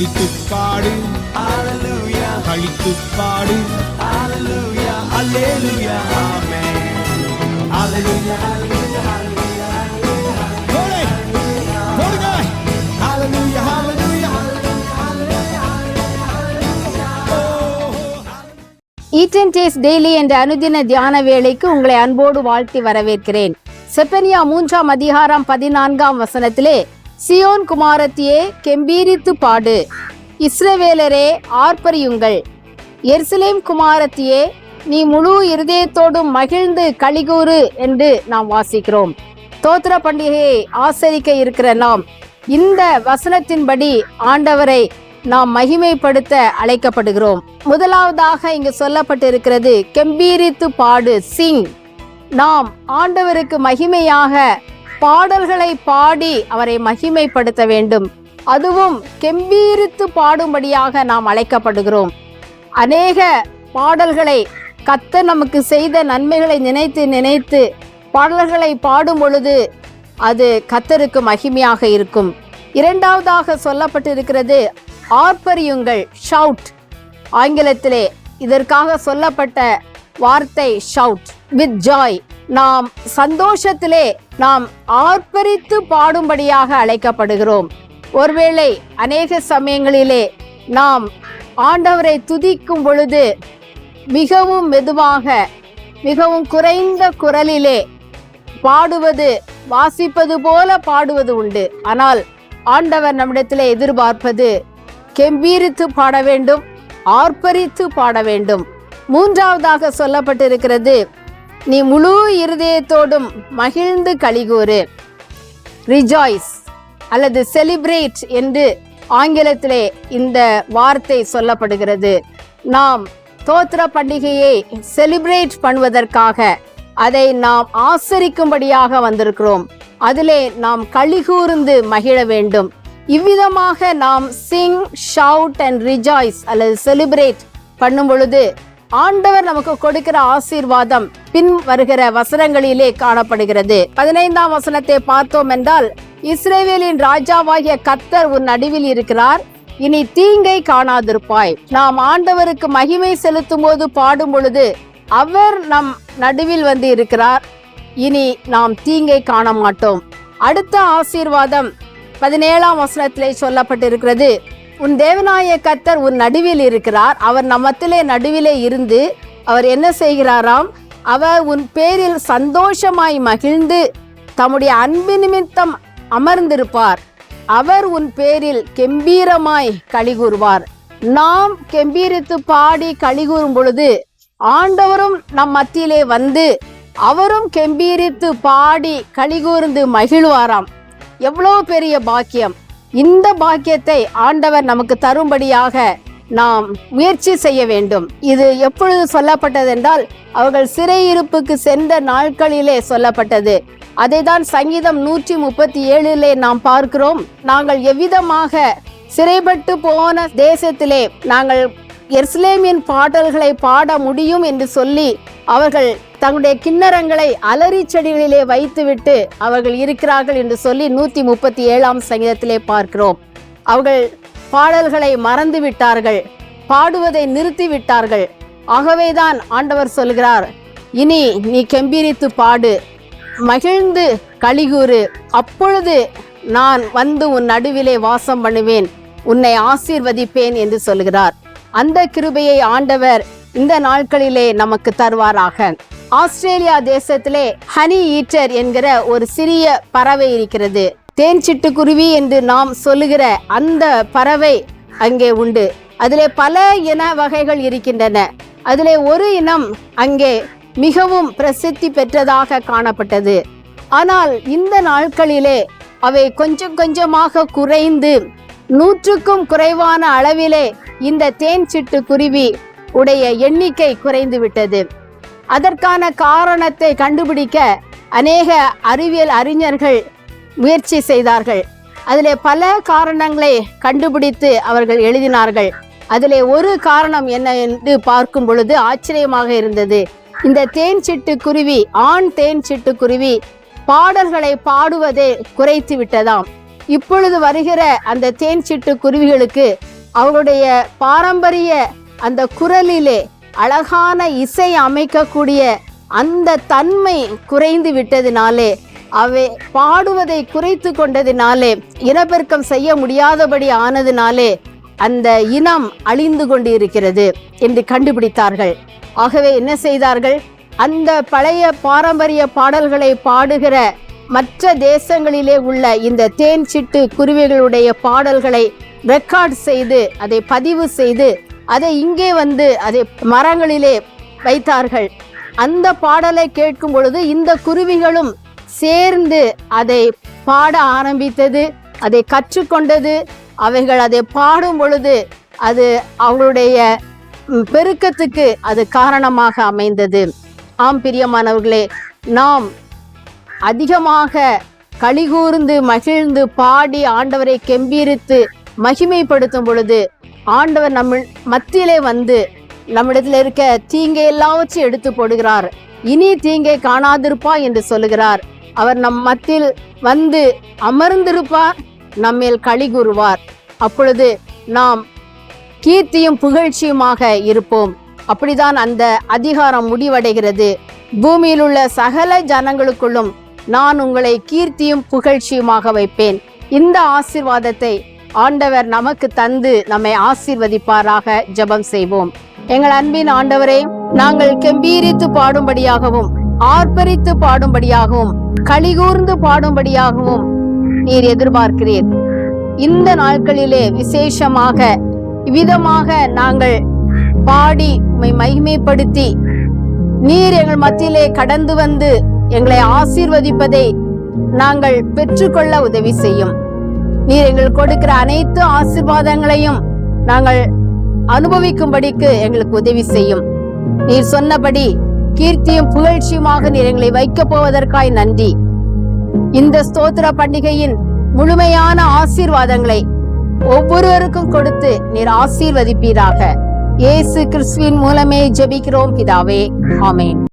துதித்து பாடு Hallelujah. கழித்து பாடு Hallelujah. Hallelujah. Amen. Hallelujah. Hallelujah. Hallelujah. போடு. போடுங்க. Hallelujah. Hallelujah. ஈட்டன் டேஸ் டெய்லி என்ற அனுதின தியான வேளைக்கு உங்களை அன்போடு வாழ்த்தி வரவேற்கிறேன் செப்பனியா மூன்றாம் அதிகாரம் பதினான்காம் வசனத்திலே சியோன் குமாரத்தியே கெம்பீரித்து பாடு. இஸ்ரவேலரே ஆர்ப்பரியுங்கள். எர்சலேம் குமாரத்தியே நீ முழு இருதயத்தோடும் மகிழ்ந்து கலிகூறு என்று நாம் வாசிக்கிறோம். தோத்திர பண்டிகையை ஆசரிக்க இருக்கிற நாம் இந்த வசனத்தின்படி ஆண்டவரை நாம் மகிமைப்படுத்த அழைக்கப்படுகிறோம். முதலாவதாக இங்கு சொல்லப்பட்டிருக்கிறது கெம்பீரித்து பாடு சிங். நாம் ஆண்டவருக்கு மகிமையாக பாடல்களை பாடி அவரை மகிமைப்படுத்த வேண்டும். அதுவும் கெம்பீரித்து பாடும்படியாக நாம் அழைக்கப்படுகிறோம். அநேக பாடல்களை கத்த நமக்கு செய்த நன்மைகளை நினைத்து நினைத்து பாடல்களை பாடும் பொழுது அது கத்தருக்கு மகிமையாக இருக்கும். இரண்டாவதாக சொல்லப்பட்டிருக்கிறது ஆர்ப்பரியுங்கள் ஷவுட் ஆங்கிலத்திலே இதற்காக சொல்லப்பட்ட வார்த்தை ஷவுட் வித் ஜாய் நாம் சந்தோஷத்திலே நாம் ஆர்ப்பரித்து பாடும்படியாக அழைக்கப்படுகிறோம். ஒருவேளை அநேக சமயங்களிலே நாம் ஆண்டவரை துதிக்கும் பொழுது மிகவும் மெதுவாக மிகவும் குறைந்த குரலிலே பாடுவது வாசிப்பது போல பாடுவது உண்டு. ஆனால் ஆண்டவர் நம்மிடத்தில் எதிர்பார்ப்பது கெம்பீரித்து பாட வேண்டும் ஆர்ப்பரித்து பாட வேண்டும். மூன்றாவதாக சொல்லப்பட்டிருக்கிறது நீ முழு இருதயத்தோடும் மகிழ்ந்து கலிகூறு ரிஜாய்ஸ் அல்லது செலிப்ரேட் என்று ஆங்கிலத்திலே இந்த வார்த்தை சொல்லப்படுகிறது. நாம் தோத்திர பண்டிகையை செலிப்ரேட் பண்ணுவதற்காக அதை நாம் ஆசரிக்கும்படியாக வந்திருக்கிறோம். அதிலே நாம் கழிகூர்ந்து மகிழ வேண்டும். இவ்விதமாக நாம் சிங் ஷவுட் அண்ட் ரிஜாய்ஸ் அல்லது செலிப்ரேட் பண்ணும் பொழுது ஆண்டவர் நமக்கு கொடுக்கிற ஆசீர்வாதம் பின் வருகிற வசனங்களிலே காணப்படுகிறது. பதினைந்தாம் வசனத்தை பார்த்தோம் என்றால் இஸ்ரேவேலின் ராஜாவாகிய கத்தர் உன் நடுவில் இருக்கிறார் இனி தீங்கை காணாதிருப்பாய். நாம் ஆண்டவருக்கு மகிமை செலுத்தும் போது பாடும் பொழுது அவர் நம் நடுவில் வந்து இருக்கிறார் இனி நாம் தீங்கை காண மாட்டோம் அடுத்த ஆசீர்வாதம் பதினேழாம் வசனத்திலே சொல்லப்பட்டிருக்கிறது. உன் தேவநாய கத்தர் உன் நடுவில் இருக்கிறார் அவர் நம்மத்திலே நடுவிலே இருந்து அவர் என்ன செய்கிறாராம்? அவர் உன் பேரில் சந்தோஷமாய் மகிழ்ந்து தம்முடைய அன்பு நிமித்தம் அமர்ந்திருப்பார். அவர் உன் பேரில் கெம்பீரமாய் கலிகூறுவார். நாம் கெம்பீரித்து பாடி கலிகூறும் பொழுது ஆண்டவரும் நம் மத்தியிலே வந்து அவரும் கெம்பீரித்து பாடி கலிகூர்ந்து மகிழ்வாராம். எவ்வளோ பெரிய பாக்கியம். இந்த பாக்கியத்தை ஆண்டவர் நமக்கு தரும்படியாக நாம் முயற்சி செய்ய வேண்டும். இது எப்பொழுது சொல்லப்பட்டது என்றால் அவர்கள் சிறையிருப்புக்கு சென்ற நாட்களிலே சொல்லப்பட்டது. அதை தான் சங்கீதம் நூற்றி முப்பத்தி ஏழிலே நாம் பார்க்கிறோம். நாங்கள் எவ்விதமாக சிறைப்பட்டு போன தேசத்திலே நாங்கள் எருசலேமின் பாடல்களை பாட முடியும் என்று சொல்லி அவர்கள் தங்களுடைய கிண்ணறங்களை அலறி செடிகளிலே வைத்துவிட்டு அவர்கள் இருக்கிறார்கள் என்று சொல்லி நூற்றி முப்பத்தி ஏழாம் சங்கீதத்திலே பார்க்கிறோம். அவர்கள் பாடல்களை மறந்து விட்டார்கள் பாடுவதை நிறுத்தி விட்டார்கள் ஆகவேதான் ஆண்டவர் சொல்கிறார் இனி நீ கெம்பீரித்து பாடு. மகிழ்ந்து கலிகூறு அப்பொழுது நான் வந்து உன் நடுவிலே வாசம் பண்ணுவேன். உன்னை ஆசீர்வதிப்பேன் என்று சொல்கிறார். அந்த கிருபையை ஆண்டவர் இந்த நாட்களிலே நமக்கு தருவாராக. ஆஸ்திரேலியா தேசத்திலே ஹனி ஈட்டர் என்கிற ஒரு சிறிய பறவை இருக்கிறது. தேன் சிட்டுக்குருவி என்று நாம் சொல்லுகிற அந்த பறவை அங்கே உண்டு. அதிலே பல இன வகைகள் இருக்கின்றன. அதிலே ஒரு இனம் அங்கே மிகவும் பிரசித்தி பெற்றதாக காணப்பட்டது. ஆனால் இந்த நாட்களிலே அவை கொஞ்சம் கொஞ்சமாக குறைந்து நூற்றுக்கும் குறைவான அளவிலே இந்த தேன் சிட்டு குருவி உடைய எண்ணிக்கை குறைந்து விட்டது. அதற்கான காரணத்தை கண்டுபிடிக்க அநேக அறிவியல் அறிஞர்கள் முயற்சி செய்தார்கள். அதிலே பல காரணங்களை கண்டுபிடித்து அவர்கள் எழுதினார்கள். அதிலே ஒரு காரணம் என்ன என்று பார்க்கும் பொழுது ஆச்சரியமாக இருந்தது. இந்த தேன் சிட்டு குருவி ஆண் தேன் சிட்டு குருவி பாடல்களை பாடுவதை குறைத்து விட்டதாம். இப்பொழுது வருகிற அந்த தேன் சிட்டு குருவிகளுக்கு அவருடைய பாரம்பரிய அந்த குரலிலே அழகான இசை அமைக்கக்கூடிய அந்த தன்மை குறைந்து விட்டதினாலே அவை பாடுவதை குறைத்து கொண்டதினாலே இனப்பெருக்கம் செய்ய முடியாதபடி ஆனதினாலே அந்த இனம் அழிந்து கொண்டு இருக்கிறது என்று கண்டுபிடித்தார்கள். ஆகவே என்ன செய்தார்கள்? அந்த பழைய பாரம்பரிய பாடல்களை பாடுகிற மற்ற தேசங்களிலே உள்ள இந்த தேன் சிட்டு குருவிகளுடைய பாடல்களை ரெக்கார்ட் செய்து அதை பதிவு செய்து அதை இங்கே வந்து அதை மரங்களிலே வைத்தார்கள். அந்த பாடலை கேட்கும் பொழுது இந்த குருவிகளும் சேர்ந்து அதை பாட ஆரம்பித்தது அதை கற்றுக்கொண்டது அவைகள் அதை பாடும் பொழுது அது அவங்களுடைய பெருக்கத்துக்கு அது காரணமாக அமைந்தது. ஆம் பிரியமானவர்களே நாம் அதிகமாக கலிகூர்ந்து மகிழ்ந்து பாடி ஆண்டவரை கெம்பீரித்து மகிமைப்படுத்தும் பொழுது ஆண்டவர் நம்ம மத்தியிலே வந்து நம்மிடத்தில் இருக்க தீங்கை எல்லாவற்றையும் எடுத்து போடுகிறார். இனி தீங்கை காணாதிருப்பா என்று சொல்லுகிறார். அவர் நம் மத்தியில் வந்து அமர்ந்திருப்பார் நம்மேல் களி கூறுவார். அப்பொழுது நாம் கீர்த்தியும் புகழ்ச்சியுமாக இருப்போம். அப்படிதான் அந்த அதிகாரம் முடிவடைகிறது. பூமியில் உள்ள சகல ஜனங்களுக்குள்ளும் நான் உங்களை கீர்த்தியும் புகழ்ச்சியுமாக வைப்பேன். இந்த ஆசீர்வாதத்தை ஆண்டவர் நமக்கு தந்து நம்மை ஆசீர்வதிப்பாராக ஜெபம் செய்வோம். எங்கள் அன்பின் ஆண்டவரே நாங்கள் கெம்பீரித்து பாடும்படியாகவும் ஆர்ப்பரித்து பாடும்படியாகவும் களிகூர்ந்து பாடும்படியாகவும் நீர் எதிர்பார்க்கிறீர். இந்த நாட்களிலே விசேஷமாக இவ்விதமாக நாங்கள் பாடி உண்மை மகிமைப்படுத்தி நீர் எங்கள் மத்தியிலே கடந்து வந்து எங்களை ஆசீர்வதிப்பதை நாங்கள் பெற்றுக்கொள்ள உதவி செய்யும். நீர் எங்கள் கொடுக்கிற அனைத்து ஆசீர்வாதங்களையும் நாங்கள் அனுபவிக்கும்படிக்கு எங்களுக்கு உதவி செய்யும். நீர் சொன்னபடி கீர்த்தியும் புகழ்ச்சியுமாக நீர் எங்களை வைக்கப் போவதற்காய் நன்றி. இந்த ஸ்தோத்திர பண்டிகையின் முழுமையான ஆசீர்வாதங்களை ஒவ்வொருவருக்கும் கொடுத்து நீர் ஆசீர்வதிப்பீராக. இயேசு கிறிஸ்துவின் மூலமே ஜெபிக்கிறோம் பிதாவே. ஆமேன்.